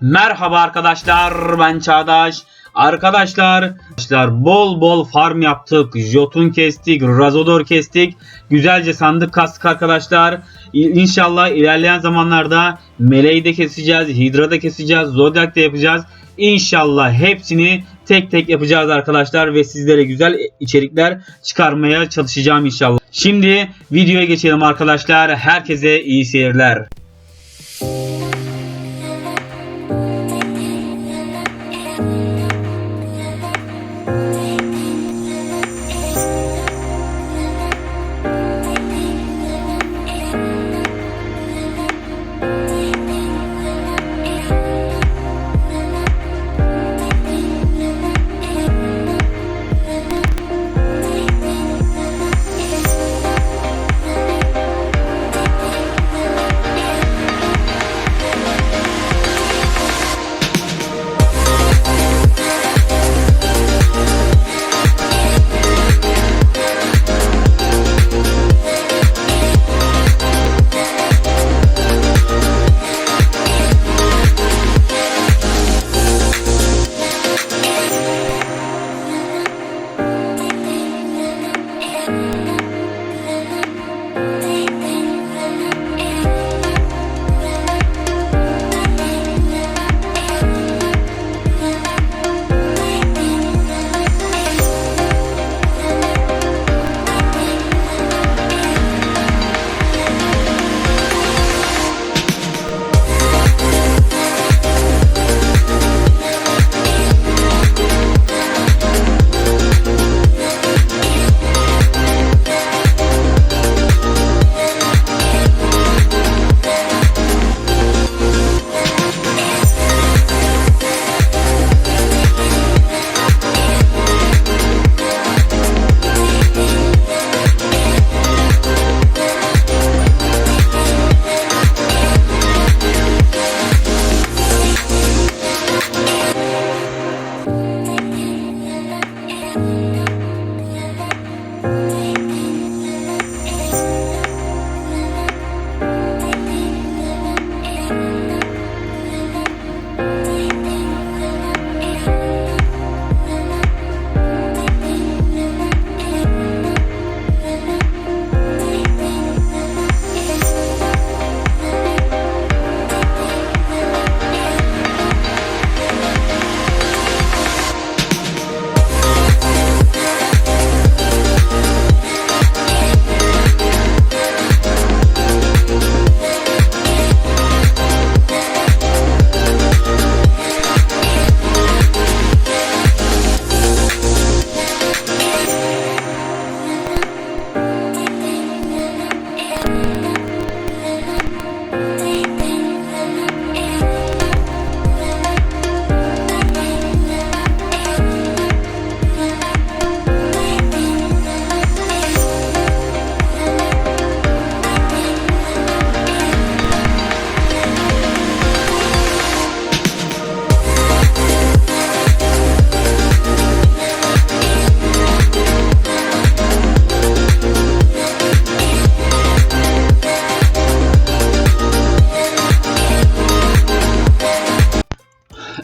Merhaba arkadaşlar ben Çağdaş. Arkadaşlar, arkadaşlar bol bol farm yaptık. Jotun kestik, Razodor kestik. Güzelce sandık kastık arkadaşlar. İnşallah ilerleyen zamanlarda Meleği de keseceğiz, Hydra da keseceğiz, Zodiac da yapacağız. İnşallah hepsini tek tek yapacağız arkadaşlar ve sizlere güzel içerikler çıkarmaya çalışacağım inşallah. Şimdi videoya geçelim arkadaşlar. Herkese iyi seyirler.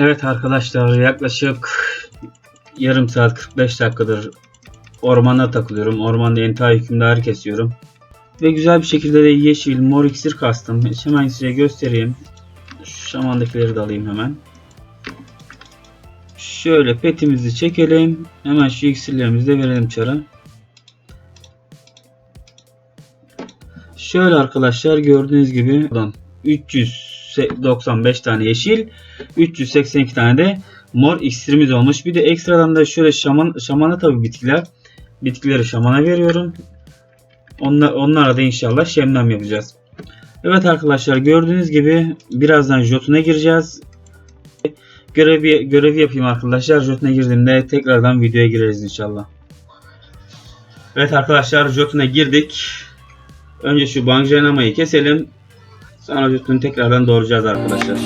Evet arkadaşlar yaklaşık yarım saat 45 dakikadır ormana takılıyorum. Ormanda enta hükümdarı kesiyorum. Ve güzel bir şekilde de yeşil mor iksir kastım. Hemen size göstereyim. Şu şamandakileri de alayım hemen. Şöyle petimizi çekelim. Hemen şu iksirlerimizi de verelim çara. Şöyle arkadaşlar gördüğünüz gibi buradan 395 tane yeşil 382 tane de mor iksirimiz olmuş. Bir de ekstradan da şöyle şaman şamana tabi bitkiler. Bitkileri şamana veriyorum. Onlar, onlara da inşallah şemlem yapacağız. Evet arkadaşlar gördüğünüz gibi birazdan Jotun'a gireceğiz. Görevi, görevi yapayım arkadaşlar. Jotun'a girdiğimde tekrardan videoya gireriz inşallah. Evet arkadaşlar Jotun'a girdik. Önce şu Bangjanama'yı keselim. Sonra Jotun'u tekrardan doğuracağız arkadaşlar.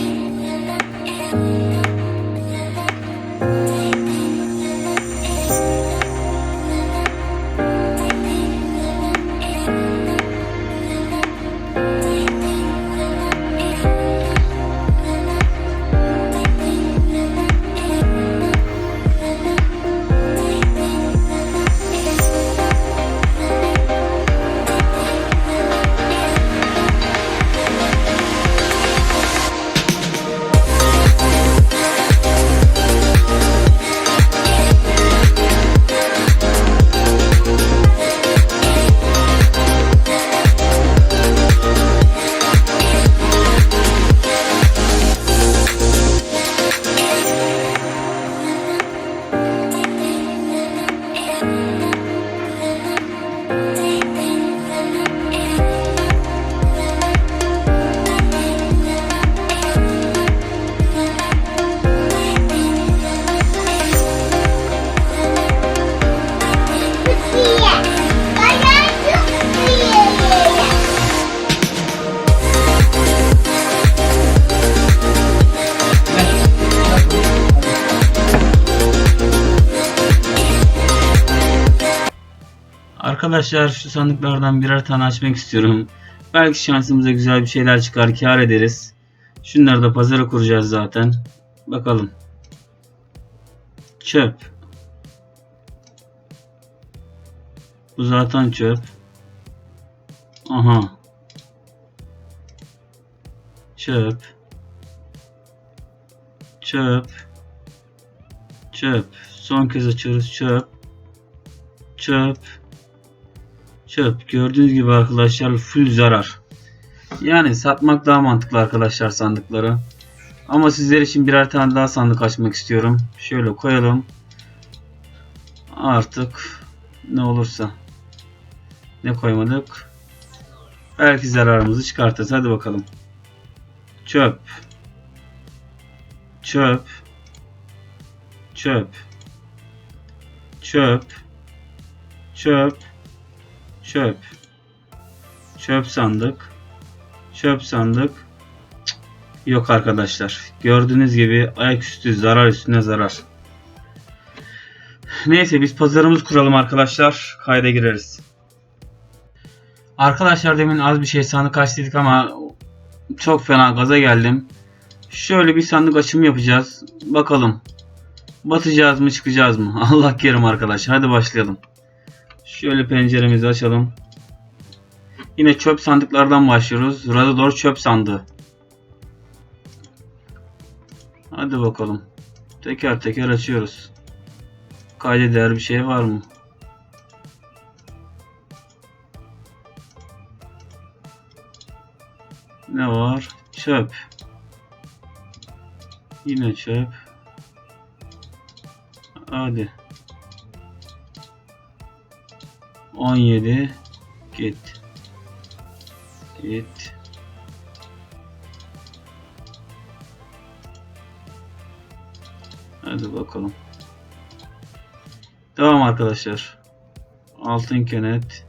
Arkadaşlar şu sandıklardan birer tane açmak istiyorum. Belki şansımıza güzel bir şeyler çıkar, kar ederiz. Şunları da pazara kuracağız zaten. Bakalım. Çöp. Bu zaten çöp. Aha. Çöp. Çöp. Çöp. Son kez açıyoruz. Çöp. Çöp. Çöp. Gördüğünüz gibi arkadaşlar full zarar. Yani satmak daha mantıklı arkadaşlar sandıkları. Ama sizler için birer tane daha sandık açmak istiyorum. Şöyle koyalım. Artık ne olursa. Ne koymadık? Belki zararımızı çıkartırız. Hadi bakalım. Çöp. Çöp. Çöp. Çöp. Çöp. Çöp. Çöp sandık. Çöp sandık. Yok arkadaşlar. Gördüğünüz gibi ayaküstü zarar üstüne zarar. Neyse biz pazarımız kuralım arkadaşlar. Kayda gireriz. Arkadaşlar demin az bir şey sandık açtık ama çok fena gaza geldim. Şöyle bir sandık açımı yapacağız. Bakalım. Batacağız mı çıkacağız mı? Allah kerim arkadaşlar. Hadi başlayalım. Şöyle penceremizi açalım. Yine çöp sandıklardan başlıyoruz. Radador çöp sandığı. Hadi bakalım. Teker teker açıyoruz. Kayda değer bir şey var mı? Ne var? Çöp. Yine çöp. Hadi. 17 git. Git. Hadi bakalım. Devam arkadaşlar. Altın kenet.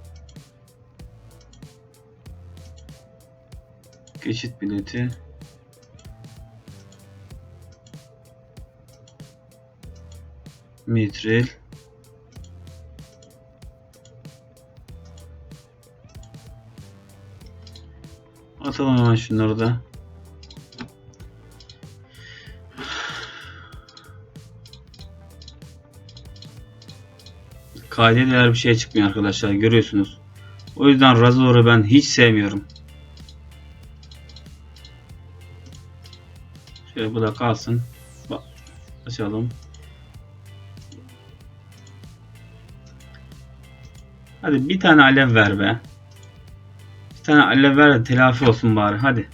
Geçit bileti. Mitril. Atalım hemen şunları da. Kayda değer bir şey çıkmıyor arkadaşlar görüyorsunuz. O yüzden Razor'u ben hiç sevmiyorum. Şöyle bu da kalsın. Bak, açalım. Hadi bir tane alev ver be. Tane alev ver de telafi olsun bari. Hadi.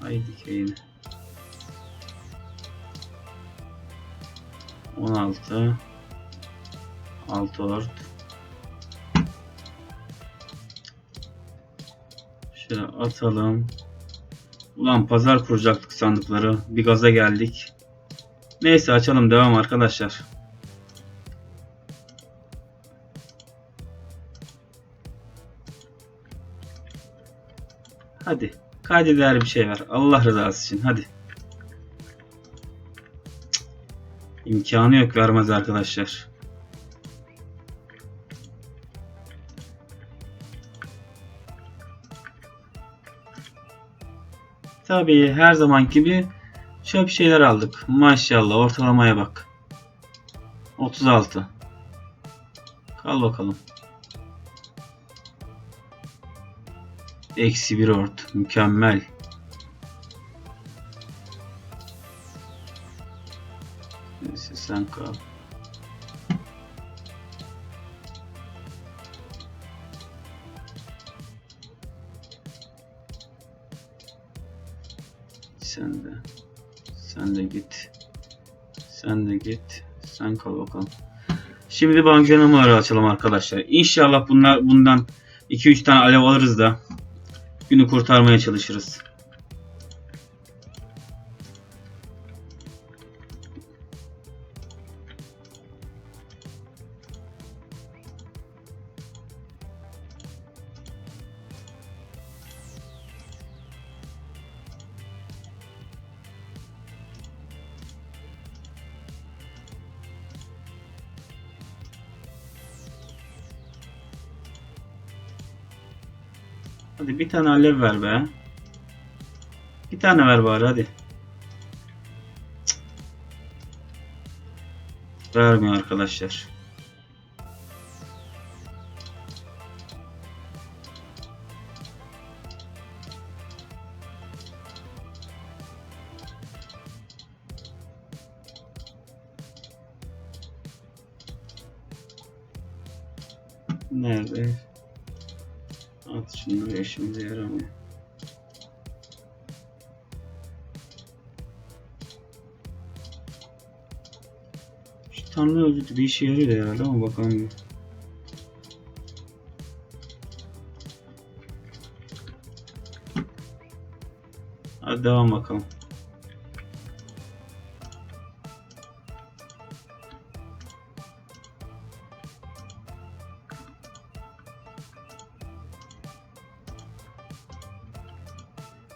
Haydi keyine. 16 6 ort Şöyle atalım. Ulan pazar kuracaktık sandıkları. Bir gaza geldik. Neyse açalım devam arkadaşlar. Hadi. Kaydeder bir şey ver. Allah rızası için. Hadi. İmkanı yok vermez arkadaşlar. Tabii her zaman gibi çöp şeyler aldık. Maşallah ortalamaya bak. 36. Kal bakalım. Eksi bir ort. Mükemmel. Neyse sen kal. Sen de. Sen de git. Sen de git. Sen kal bakalım. Şimdi banka numaraları açalım arkadaşlar. İnşallah bunlar bundan 2-3 tane alev alırız da günü kurtarmaya çalışırız. Hadi bir tane alev ver be. Bir tane ver bari hadi. Cık. Vermiyor arkadaşlar. Tanrı özütü bir işe yarıyor herhalde ama bakalım bir. Hadi devam bakalım.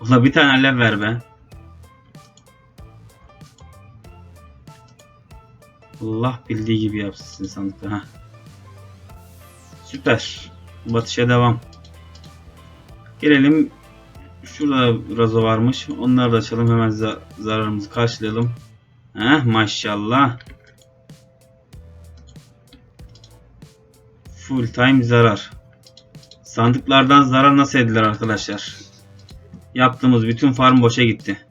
Ulan bir tane alev ver be. Allah bildiği gibi yapsın sandıkta. Heh. Süper. Batışa devam. Gelelim. Şurada razo varmış. Onları da açalım. Hemen za- zararımızı karşılayalım. Heh, maşallah. Full time zarar. Sandıklardan zarar nasıl edilir arkadaşlar? Yaptığımız bütün farm boşa gitti.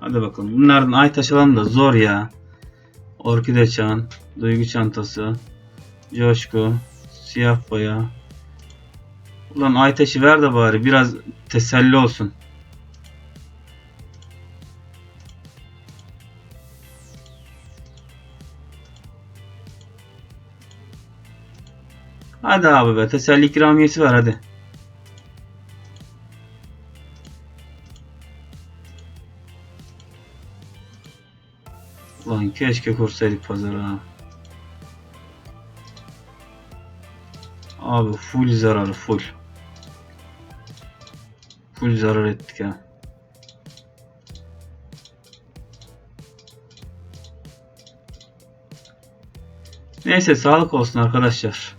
Hadi bakalım. Bunlardan ay taşılan da zor ya. Orkide çan, duygu çantası, coşku, siyah boya. Ulan ay taşı ver de bari biraz teselli olsun. Hadi abi be teselli ikramiyesi ver hadi. Keşke kursaydık pazara. Abi full zararı full. Full zarar ettik ha. Neyse sağlık olsun arkadaşlar.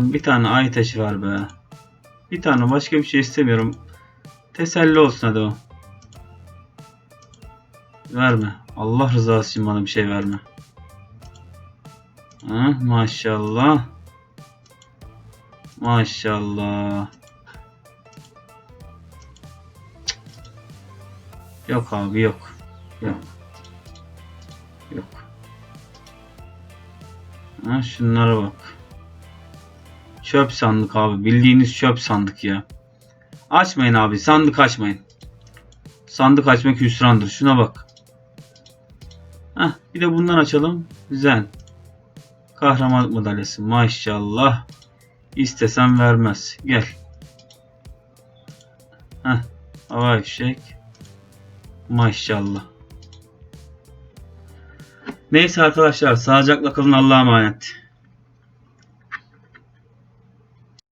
Bir tane ay taşı var be. Bir tane başka bir şey istemiyorum. Teselli olsun hadi o. Verme. Allah rızası için bana bir şey verme. Ha, maşallah. Maşallah. Yok abi yok. Yok. Yok. Ha, şunlara bak. Çöp sandık abi. Bildiğiniz çöp sandık ya. Açmayın abi. Sandık açmayın. Sandık açmak hüsrandır. Şuna bak. Heh, bir de bundan açalım. Güzel. Kahramanlık madalyası. Maşallah. İstesem vermez. Gel. Heh. Hava fişek. Maşallah. Neyse arkadaşlar. Sağlıcakla kalın. Allah'a emanet.